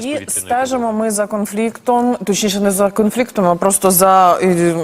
І стежимо ми за конфліктом, точніше не за конфліктом, а просто за е,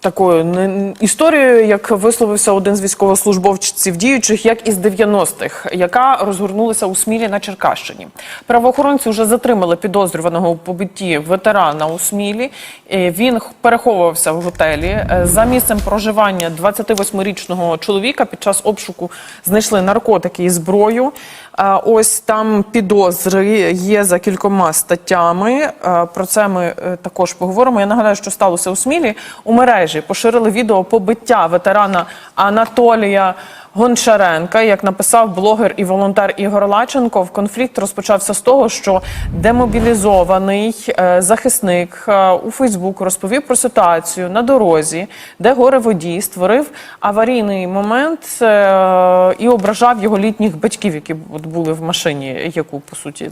такою не, історією, як висловився один з військовослужбовців діючих, як із 90-х, яка розгорнулася у Смілі на Черкащині. Правоохоронці вже затримали підозрюваного у побитті ветерана у Смілі. Е, Він переховувався в готелі. Е, За місцем проживання 28-річного чоловіка під час обшуку знайшли наркотики і зброю. Е, Ось там підозри є за кількома статтями. Про це ми також поговоримо. Я нагадаю, що сталося у Смілі. У мережі поширили відео побиття ветерана Анатолія Гончаренка. Як написав блогер і волонтер Ігор Лаченко, в конфлікт розпочався з того, що демобілізований е, захисник е, у Фейсбук розповів про ситуацію на дорозі, де горе водій створив аварійний момент е, і ображав його літніх батьків, які були в машині, яку по суті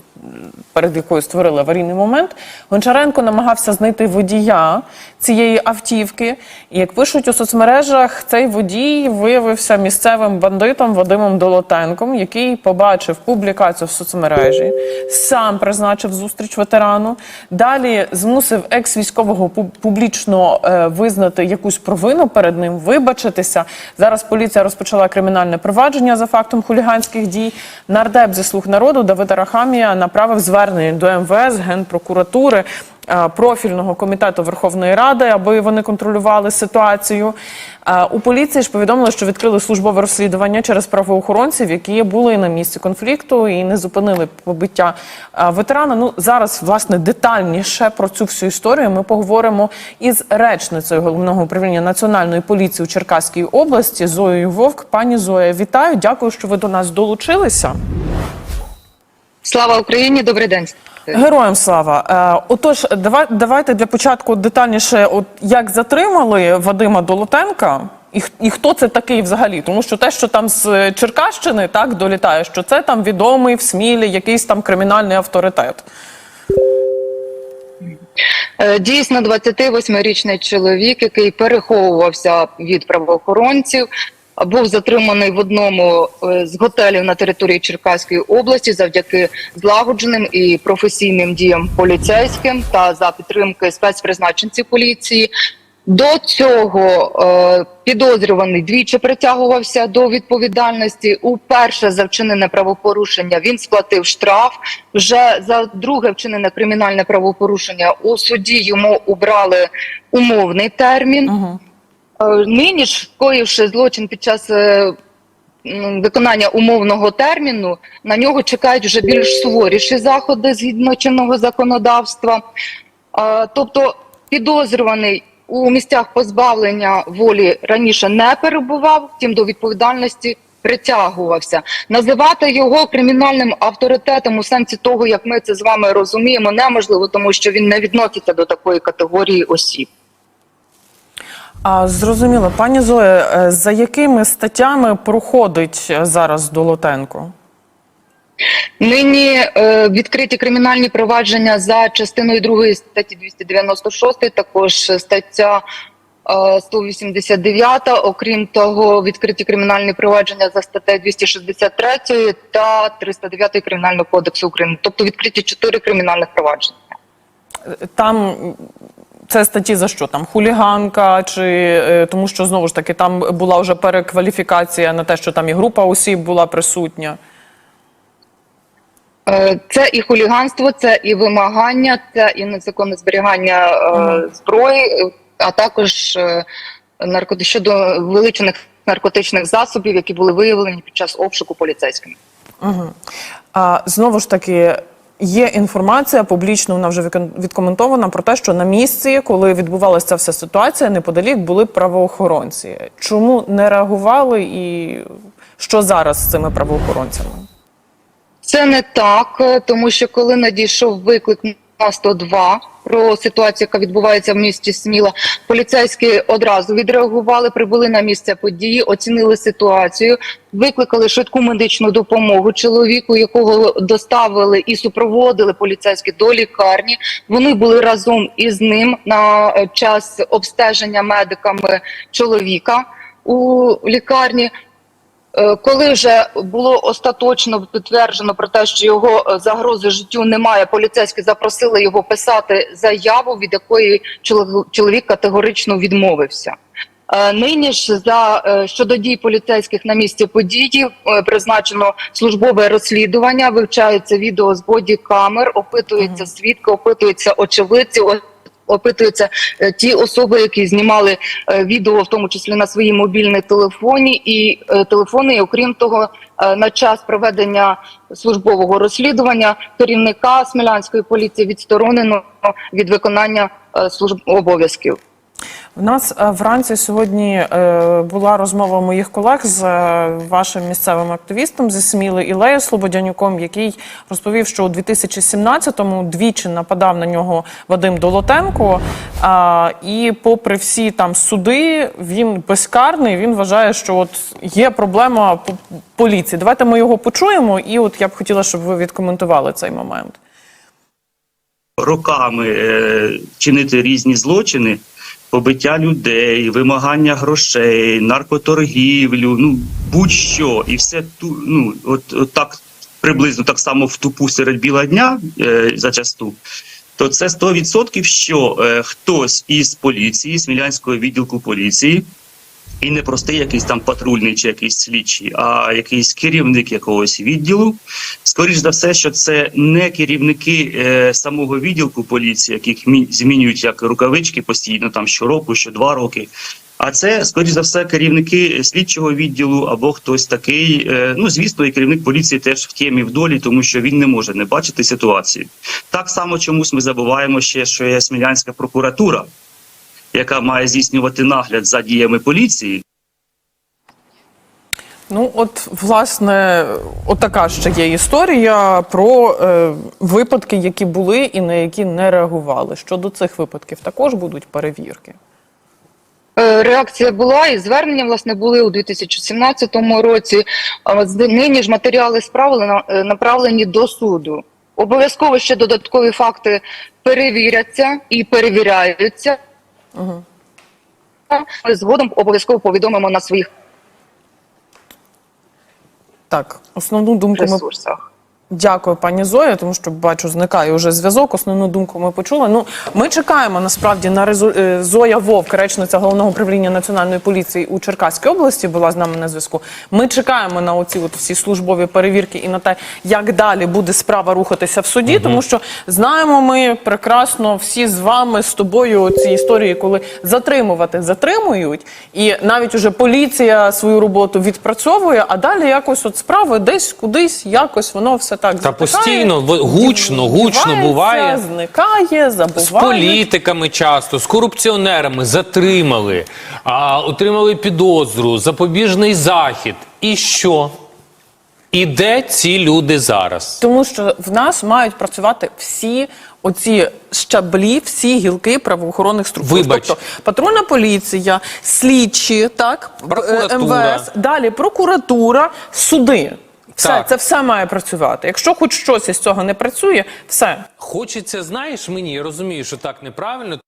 перед якою створили аварійний момент. Гончаренко намагався знайти водія цієї автівки. І як пишуть у соцмережах, цей водій виявився місцевим бандитом Вадимом Долотенком, який побачив публікацію в соцмережі, сам призначив зустріч ветерану. Далі змусив екс-військового публічно е, визнати якусь провину перед ним, вибачитися. Зараз поліція розпочала кримінальне провадження за фактом хуліганських дій. Нардеп зі слуг народу Давид Арахамія направив звернення до МВС, генпрокуратури. Е, Профільного комітету Верховної Ради, аби вони контролювали ситуацію. Е, У поліції ж повідомили, що відкрили службове розслідування через правоохоронців, які були на місці конфлікту і не зупинили побиття е, ветерана. Ну зараз власне детальніше про цю всю історію ми поговоримо із речницею головного управління національної поліції у Черкаській області Зоєю Вовк. Пані Зоя, вітаю! Дякую, що ви до нас долучилися. Слава Україні, добрий день. Героям слава. Е, отож, давай, давайте для початку детальніше, от як затримали Вадима Долотенка, і, і хто це такий взагалі? Тому що те, що там з Черкащини так долітає, що це там відомий в Смілі якийсь там кримінальний авторитет. Е, Дійсно, 28-річний чоловік, який переховувався від правоохоронців, був затриманий в одному е, з готелів на території Черкаської області завдяки злагодженим і професійним діям поліцейським та за підтримки спецпризначенців поліції. До цього е, підозрюваний двічі притягувався до відповідальності. Уперше за вчинене правопорушення він сплатив штраф. Вже за друге вчинене кримінальне правопорушення у суді йому обрали умовний термін. Угу. Е, Нині ж, коївши злочин під час е, виконання умовного терміну, на нього чекають вже більш суворіші заходи згідно чинного законодавства. Е, Тобто підозрюваний у місцях позбавлення волі раніше не перебував, втім до відповідальності притягувався. Називати його кримінальним авторитетом у сенсі того, як ми це з вами розуміємо, неможливо, тому що він не відноситься до такої категорії осіб. А зрозуміло, пані Зоя, е, за якими статтями проходить е, зараз Долотенко? Нині е, відкриті кримінальні провадження за частиною 2 статті 296, також стаття е, 189. Окрім того, відкриті кримінальні провадження за статтею 263 та 309 Кримінального кодексу України. Тобто відкриті чотири кримінальних провадження. Там це статті за що? Там хуліганка, чи е, тому що знову ж таки там була вже перекваліфікація на те, що там і група осіб була присутня. Е, Це і хуліганство, це і вимагання, це і незаконне зберігання е, зброї, а також е, наркоти щодо вилучених наркотичних засобів, які були виявлені під час обшуку поліцейськими. Угу. А знову ж таки. Є інформація публічно, вона вже відкоментована про те, що на місці, коли відбувалася ця вся ситуація, неподалік були правоохоронці. Чому не реагували і що зараз з цими правоохоронцями? Це не так, е, тому що коли надійшов виклик 102 про ситуацію, яка відбувається в місті Сміла, поліцейські одразу відреагували, прибули на місце події, оцінили ситуацію, викликали швидку медичну допомогу чоловіку, якого доставили і супроводили поліцейські до лікарні. Вони були разом із ним на е, час обстеження медиками чоловіка у лікарні. Е, Коли вже було остаточно підтверджено про те, що його е, загрози життю немає, поліцейські запросили його писати заяву, від якої чоло- чоловік категорично відмовився. Е, Нині ж за щодо дій поліцейських на місці події призначено службове розслідування, вивчаються відео з бодікамер, опитуються свідки, опитуються очевидці. Опитуються е, ті особи, які знімали е, відео, в тому числі на свої мобільні телефоні і е, телефони. І окрім того, на час проведення службового розслідування керівника смілянської поліції відсторонено від виконання служб обов'язків. У нас е, вранці сьогодні е, була розмова моїх колег з е, вашим місцевим активістом зі Сміли Ілею Слободянюком, який розповів, що у 2017-му двічі нападав на нього Вадим Долотенко. І попри всі там суди, він безкарний. Він вважає, що от є проблема поліції. Давайте ми його почуємо, і от я б хотіла, щоб ви відкоментували цей момент. роками чинити різні злочини, побиття людей, вимагання грошей, наркоторгівлю, ну будь-що, і все ту, ну от, от так приблизно так само в тупу серед біла дня е, зачасту. То це 100% що е, хтось із поліції, смілянського відділку поліції, і не простий якийсь там патрульний чи якийсь слідчий, а якийсь керівник якогось відділу. Скоріш за все, що це не керівники е, самого відділку поліції, яких змінюють як рукавички постійно, там щороку, що два роки. А це, скоріш за все, керівники слідчого відділу або хтось такий. е, ну, звісно, і керівник поліції теж в темі в долі, тому що він не може не бачити ситуацію. Так само чомусь ми забуваємо ще, що є Смілянська прокуратура, яка має здійснювати нагляд за діями поліції. Ну, от, власне, отака ще є історія про е, випадки, які були і на які не реагували. Щодо цих випадків також будуть перевірки. Е, Реакція була і звернення власне були у 2017 році. Нині ж матеріали справи на- е, направлені до суду. Обов'язково ще додаткові факти перевіряться і перевіряються. Угу. Ми Згодом обов'язково повідомимо на своїх Так, основну думку ми ресурсах. Дякую, пані Зоя, тому що бачу, зникає вже зв'язок. Основну думку ми почули. Ну, ми чекаємо насправді на резу... е, Зоя Вовк, речниця головного управління національної поліції у Черкаській області, була з нами на зв'язку. Ми чекаємо на оці от всі службові перевірки і на те, як далі буде справа рухатися в суді, тому що знаємо ми прекрасно всі з вами з тобою ці історії, коли затримувати затримують, і навіть уже поліція свою роботу відпрацьовує, а далі якось от справи десь кудись, якось воно все так Та постійно, гучно, гучно буває. зникає, забуває. З політиками часто, з корупціонерами затримали, а, отримали підозру, запобіжний захід. І що? І де ці люди зараз? Тому що в нас мають працювати всі оці щаблі, всі гілки правоохоронних структур. Вибач. Тобто патрульна поліція, слідчі, так, Прокуратура. МВС, далі прокуратура, суди. Все, Так. це все має працювати. Якщо хоч щось із цього не працює, все. Хочеться, знаєш, мені я розумію, що так неправильно.